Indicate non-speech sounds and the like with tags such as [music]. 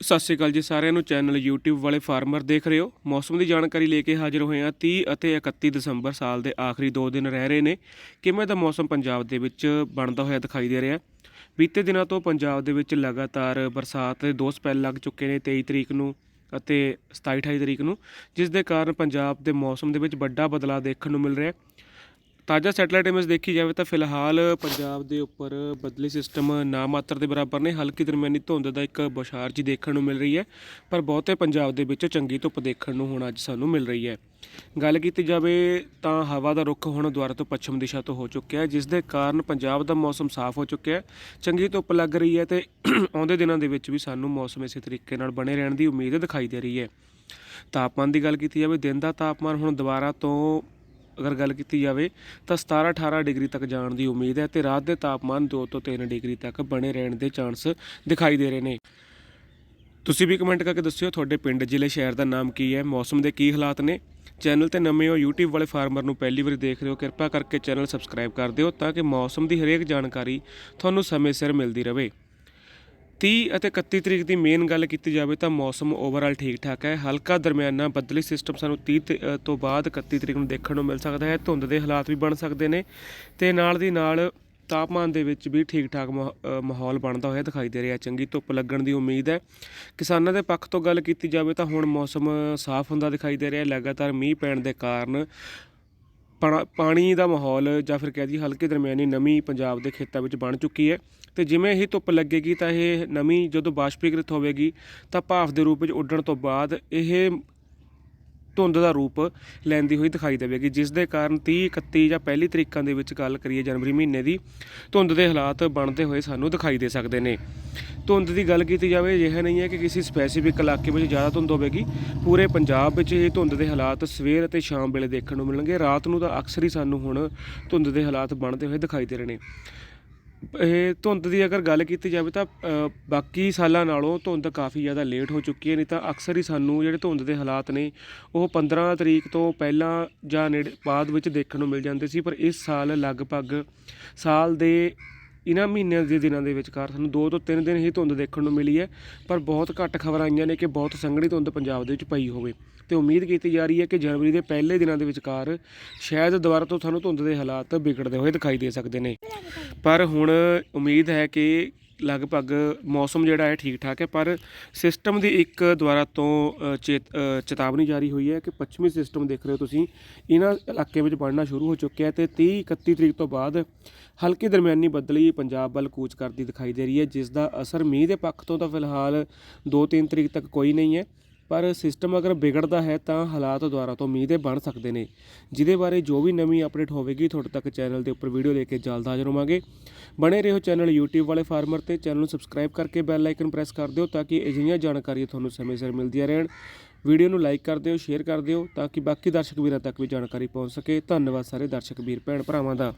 ਸਤਿ ਸ਼੍ਰੀ ਅਕਾਲ ਜੀ ਸਾਰਿਆਂ ਨੂੰ। ਚੈਨਲ YouTube ਵਾਲੇ ਫਾਰਮਰ ਦੇਖ ਰਹੇ ਹੋ। ਮੌਸਮ ਦੀ ਜਾਣਕਾਰੀ ਲੈ ਕੇ ਹਾਜ਼ਰ ਹੋਏ ਹਾਂ 30 ਅਤੇ 31 ਦਸੰਬਰ ਸਾਲ ਦੇ ਆਖਰੀ 2 ਦਿਨ ਰਹਿ ਰਹੇ ਨੇ। ਕਿਵੇਂ ਦਾ ਮੌਸਮ ਪੰਜਾਬ ਦੇ ਵਿੱਚ ਬਣਦਾ ਹੋਇਆ ਦਿਖਾਈ ਦੇ ਰਿਹਾ ਬੀਤੇ ਦਿਨਾਂ ਤੋਂ ਪੰਜਾਬ ਦੇ ਵਿੱਚ ਲਗਾਤਾਰ ਬਰਸਾਤ ਦੇ ਦੋ ਸਪੈਲ ਲੱਗ ਚੁੱਕੇ ਨੇ 23 ਤਰੀਕ ਨੂੰ ਅਤੇ 27 28 ਤਰੀਕ ਨੂੰ, ਜਿਸ ਦੇ ਕਾਰਨ ਪੰਜਾਬ ਦੇ ਮੌਸਮ ਦੇ ਵਿੱਚ ਵੱਡਾ ਬਦਲਾਅ ਦੇਖਣ ਨੂੰ ਮਿਲ ਰਿਹਾ ਤਾਜ਼ਾ ਸੈਟੇਲਾਈਟ ਇਮੇਜ ਦੇਖੀ ਜਾਵੇ ਤਾਂ ਫਿਲਹਾਲ ਪੰਜਾਬ ਦੇ ਉੱਪਰ ਬਦਲੀ ਸਿਸਟਮ ਨਾ ਮਾਤਰ ਦੇ ਬਰਾਬਰ ਨੇ, ਹਲਕੀ ਦਰਮਿਆਨੀ ਧੁੰਦ ਦਾ ਇੱਕ ਬੁਸ਼ਾਰ ਜੀ ਦੇਖਣ ਨੂੰ ਮਿਲ ਰਹੀ ਹੈ, ਪਰ ਬਹੁਤੇ ਪੰਜਾਬ ਦੇ ਵਿੱਚ ਚੰਗੀ ਧੁੱਪ ਦੇਖਣ ਨੂੰ ਹੁਣ ਅੱਜ ਸਾਨੂੰ ਮਿਲ ਰਹੀ ਹੈ। ਗੱਲ ਕੀਤੀ ਜਾਵੇ ਤਾਂ ਹਵਾ ਦਾ ਰੁਖ ਹੁਣ ਦੁਆਰਾ ਤੋਂ ਪੱਛਮ ਦਿਸ਼ਾ ਤੋਂ ਹੋ ਚੁੱਕਿਆ ਹੈ, ਜਿਸ ਦੇ ਕਾਰਨ ਪੰਜਾਬ ਦਾ ਮੌਸਮ ਸਾਫ਼ ਹੋ ਚੁੱਕਿਆ ਹੈ, ਚੰਗੀ ਧੁੱਪ ਲੱਗ ਰਹੀ ਹੈ ਤੇ [clears throat] ਆਉਂਦੇ ਦਿਨਾਂ ਦੇ ਵਿੱਚ ਵੀ ਸਾਨੂੰ ਮੌਸਮ ਇਸੇ ਤਰੀਕੇ ਨਾਲ ਬਣੇ ਰਹਿਣ ਦੀ ਉਮੀਦ ਦਿਖਾਈ ਦੇ ਰਹੀ ਹੈ। ਤਾਪਮਾਨ ਦੀ ਗੱਲ ਕੀਤੀ ਜਾਵੇ, ਦਿਨ ਦਾ ਤਾਪਮਾਨ ਹੁਣ ਦੁਬਾਰਾ ਤੋਂ ਅਗਰ ਗੱਲ ਕੀਤੀ ਜਾਵੇ ਤਾਂ 17 18 ਡਿਗਰੀ ਤੱਕ ਜਾਣ ਦੀ ਉਮੀਦ ਹੈ ਤੇ ਰਾਤ ਦੇ ਤਾਪਮਾਨ 2 ਤੋਂ 3 ਡਿਗਰੀ ਤੱਕ ਬਣੇ ਰਹਿਣ ਦੇ ਚਾਂਸ ਦਿਖਾਈ ਦੇ ਰਹੇ ਨੇ। ਤੁਸੀਂ ਵੀ ਕਮੈਂਟ ਕਰਕੇ ਦੱਸਿਓ ਤੁਹਾਡੇ ਪਿੰਡ ਜ਼ਿਲ੍ਹੇ ਸ਼ਹਿਰ ਦਾ ਨਾਮ ਕੀ ਹੈ, ਮੌਸਮ ਦੇ ਕੀ ਹਾਲਾਤ ਨੇ। ਚੈਨਲ ਤੇ ਨਵੇਂ ਹੋ YouTube ਵਾਲੇ ਫਾਰਮਰ ਨੂੰ ਪਹਿਲੀ ਵਾਰੀ ਦੇਖ ਰਹੇ ਹੋ, ਕਿਰਪਾ ਕਰਕੇ ਚੈਨਲ ਸਬਸਕ੍ਰਾਈਬ ਕਰ ਦਿਓ ਤਾਂ ਕਿ ਮੌਸਮ ਦੀ ਹਰੇਕ ਜਾਣਕਾਰੀ ਤੁਹਾਨੂੰ ਸਮੇਂ ਸਿਰ ਮਿਲਦੀ ਰਹੇ। 30 ਅਤੇ 31 ਤਰੀਕ ਦੀ ਮੇਨ ਗੱਲ ਕੀਤੀ ਜਾਵੇ ਤਾਂ ਮੌਸਮ ਓਵਰਆਲ ਠੀਕ ਠਾਕ ਹੈ। ਹਲਕਾ ਦਰਮਿਆਨਾ ਬੱਦਲੀ ਸਿਸਟਮ ਸਾਨੂੰ 30 ਤੇ- ਤੋਂ ਬਾਅਦ 31 ਤਰੀਕ ਨੂੰ ਦੇਖਣ ਨੂੰ ਮਿਲ ਸਕਦਾ ਹੈ। ਧੁੰਦ ਦੇ ਹਾਲਾਤ ਵੀ ਬਣ ਸਕਦੇ ਨੇ ਤੇ ਨਾਲ ਦੀ ਨਾਲ ਤਾਪਮਾਨ ਦੇ ਵਿੱਚ ਵੀ ਠੀਕ ਠਾਕ ਮਾਹ- ਮਾਹੌਲ ਬਣਦਾ ਹੋਇਆ ਦਿਖਾਈ ਦੇ ਰਿਹਾ। ਚੰਗੀ ਧੁੱਪ ਲੱਗਣ ਦੀ ਉਮੀਦ ਹੈ। ਕਿਸਾਨਾਂ ਦੇ ਪੱਖ ਤੋਂ ਗੱਲ ਕੀਤੀ ਜਾਵੇ ਤਾਂ ਹੁਣ ਮੌਸਮ ਸਾਫ਼ ਹੁੰਦਾ ਦਿਖਾਈ ਦੇ ਰਿਹਾ। ਲਗਾਤਾਰ ਮੀਂਹ ਪੈਣ ਦੇ ਕਾਰਨ ਪਾ- ਪਾਣੀ ਦਾ ਮਾਹੌਲ ਜਾਂ ਫਿਰ ਕਹਿ ਦਈਏ ਹਲਕੇ ਦਰਮਿਆਨੀ ਨਮੀ ਪੰਜਾਬ ਦੇ ਖੇਤਾਂ ਵਿੱਚ ਬਣ ਚੁੱਕੀ ਹੈ ਤੇ ਜਿਵੇਂ ਹੀ ਧੁੱਪ ਲੱਗੇਗੀ ਤਾਂ ਇਹ ਨਮੀ ਜਦੋਂ ਬਾਸ਼ਪੀਕ੍ਰਿਤ ਹੋਵੇਗੀ ਤਾਂ ਭਾਫ਼ ਦੇ ਰੂਪ ਵਿੱਚ ਉੱਡਣ ਤੋਂ ਬਾਅਦ ਇਹ ਧੁੰਦ ਦਾ ਰੂਪ ਲੈਂਦੀ ਹੋਈ ਦਿਖਾਈ ਦੇਵੇਗੀ ਜਿਸ ਦੇ ਕਾਰਨ 30 31 ਜਾਂ ਪਹਿਲੀ ਤਰੀਕਾਂ ਦੇ ਵਿੱਚ ਗੱਲ ਕਰੀਏ ਜਨਵਰੀ ਮਹੀਨੇ ਦੀ, ਧੁੰਦ ਦੇ ਹਾਲਾਤ ਬਣਦੇ ਹੋਏ ਸਾਨੂੰ ਦਿਖਾਈ ਦੇ ਸਕਦੇ ਨੇ। ਧੁੰਦ ਦੀ ਗੱਲ ਕੀਤੀ ਜਾਵੇ, ਇਹ ਨਹੀਂ ਹੈ ਕਿ ਕਿਸੇ ਸਪੈਸੀਫਿਕ ਇਲਾਕੇ ਵਿੱਚ ਜ਼ਿਆਦਾ ਧੁੰਦ ਹੋਵੇਗੀ। ਪੂਰੇ ਪੰਜਾਬ ਵਿੱਚ ਇਹ ਧੁੰਦ ਦੇ ਹਾਲਾਤ ਸਵੇਰ ਅਤੇ ਸ਼ਾਮ ਵੇਲੇ ਦੇਖਣ ਨੂੰ ਮਿਲਣਗੇ। ਰਾਤ ਨੂੰ ਤਾਂ ਅਕਸਰ ਹੀ ਸਾਨੂੰ ਹੁਣ ਧੁੰਦ ਦੇ ਹਾਲਾਤ ਬਣਦੇ ਹੋਏ ਦਿਖਾਈ ਦੇ ਰਹੇ ਨੇ। ਇਹ ਧੁੰਦ ਦੀ ਅਗਰ ਗੱਲ ਕੀਤੀ ਜਾਵੇ ਤਾਂ ਬਾਕੀ ਸਾਲਾਂ ਨਾਲੋਂ ਧੁੰਦ ਕਾਫੀ ਜ਼ਿਆਦਾ ਲੇਟ ਹੋ ਚੁੱਕੀ ਹੈ, ਨਹੀਂ ਤਾਂ ਅਕਸਰ ਹੀ ਸਾਨੂੰ ਜਿਹੜੇ ਧੁੰਦ ਦੇ ਹਾਲਾਤ ਨੇ, ਉਹ 15 ਤਰੀਕ ਤੋਂ ਪਹਿਲਾਂ ਜਾਂ ਨੇੜੇ ਬਾਅਦ ਵਿੱਚ ਦੇਖਣ ਨੂੰ ਮਿਲ ਜਾਂਦੇ ਸੀ, ਪਰ ਇਸ ਸਾਲ ਲਗਭਗ ਸਾਲ ਦੇ ਇਹਨਾਂ ਮਹੀਨਿਆਂ ਦੇ ਦਿਨਾਂ ਦੇ ਵਿਚਕਾਰ ਸਾਨੂੰ 2 ਤੋਂ 3 ਦਿਨ ਹੀ ਧੁੰਦ ਦੇਖਣ ਨੂੰ ਮਿਲੀ ਹੈ, ਪਰ ਬਹੁਤ ਘੱਟ ਖਬਰਾਂ ਆਈਆਂ ਨੇ ਕਿ ਬਹੁਤ ਸੰਘਣੀ ਧੁੰਦ ਪੰਜਾਬ ਦੇ ਵਿੱਚ ਪਈ ਹੋਵੇ। ਤੇ ਉਮੀਦ ਕੀਤੀ ਜਾ ਰਹੀ ਹੈ ਕਿ ਜਨਵਰੀ ਦੇ ਪਹਿਲੇ ਦਿਨਾਂ ਦੇ ਵਿਚਕਾਰ ਸ਼ਾਇਦ ਦੁਬਾਰਾ ਤੋਂ ਸਾਨੂੰ ਧੁੰਦ ਦੇ ਹਾਲਾਤ ਵਿਗੜਦੇ ਹੋਏ ਦਿਖਾਈ ਦੇ ਸਕਦੇ ਨੇ। ਪਰ ਹੁਣ ਉਮੀਦ ਹੈ ਕਿ ਲਗਭਗ ਮੌਸਮ ਜਿਹੜਾ ਹੈ ਠੀਕ ਠਾਕ ਹੈ, ਪਰ ਸਿਸਟਮ ਦੀ ਇੱਕ ਦੁਆਰਾ ਤੋਂ ਚੇਤ ਚੇਤਾਵਨੀ ਜਾਰੀ ਹੋਈ ਹੈ ਕਿ ਪੱਛਮੀ ਸਿਸਟਮ ਦੇਖ ਰਹੇ ਹੋ ਤੁਸੀਂ, ਇਹਨਾਂ ਇਲਾਕੇ ਵਿੱਚ ਬਣਨਾ ਸ਼ੁਰੂ ਹੋ ਚੁੱਕਿਆ ਹੈ ਤੇ 30 31 ਤਰੀਕ ਤੋਂ ਬਾਅਦ ਹਲਕੀ ਦਰਮਿਆਨੀ ਬੱਦਲੀ ਪੰਜਾਬ ਵੱਲ ਕੂਚ ਕਰਦੀ ਦਿਖਾਈ ਦੇ ਰਹੀ ਹੈ, ਜਿਸ ਦਾ ਅਸਰ ਮੀਂਹ ਦੇ ਪੱਖ ਤੋਂ ਤਾਂ ਫਿਲਹਾਲ 2-3 ਤਰੀਕ ਤੱਕ ਕੋਈ ਨਹੀਂ ਹੈ। ਪਰ ਸਿਸਟਮ ਅਗਰ ਵਿਗੜਦਾ ਹੈ ਤਾਂ ਹਾਲਾਤ ਦੁਆਰਾ ਤੋਂ ਮੀਂਹ ਬਣ ਸਕਦੇ ਨੇ। ਜਿਹਦੇ ਬਾਰੇ ਜੋ ਵੀ ਨਵੀਂ ਅਪਡੇਟ ਹੋਵੇਗੀ, ਤੁਹਾਡੇ ਤੱਕ ਚੈਨਲ ਦੇ ਉੱਪਰ ਵੀਡੀਓ ਲੈ ਕੇ ਜਲਦ ਹਾਜ਼ਰ ਹੋਵਾਂਗੇ ਬਣੇ ਰਹੋ ਚੈਨਲ YouTube ਵਾਲੇ ਫਾਰਮਰ ਤੇ ਚੈਨਲ ਨੂੰ ਸਬਸਕ੍ਰਾਈਬ ਕਰਕੇ ਬੈਲ ਆਈਕਨ ਪ੍ਰੈਸ ਕਰ ਦਿਓ ਤਾਂ ਕਿ ਅਜਿਹੀਆਂ ਜਾਣਕਾਰੀਆਂ ਤੁਹਾਨੂੰ ਸਮੇਂ ਸਿਰ ਮਿਲਦੀਆਂ ਰਹਿਣ। ਵੀਡੀਓ ਨੂੰ ਲਾਈਕ ਕਰ ਦਿਓ ਸ਼ੇਅਰ ਕਰ ਦਿਓ ਤਾਂ ਕਿ ਬਾਕੀ ਦਰਸ਼ਕ ਵੀਰਾਂ ਤੱਕ ਵੀ ਜਾਣਕਾਰੀ ਪਹੁੰਚ ਸਕੇ। ਧੰਨਵਾਦ ਸਾਰੇ ਦਰਸ਼ਕ ਵੀਰ, ਭੈਣ ਭਰਾਵਾਂ ਦਾ।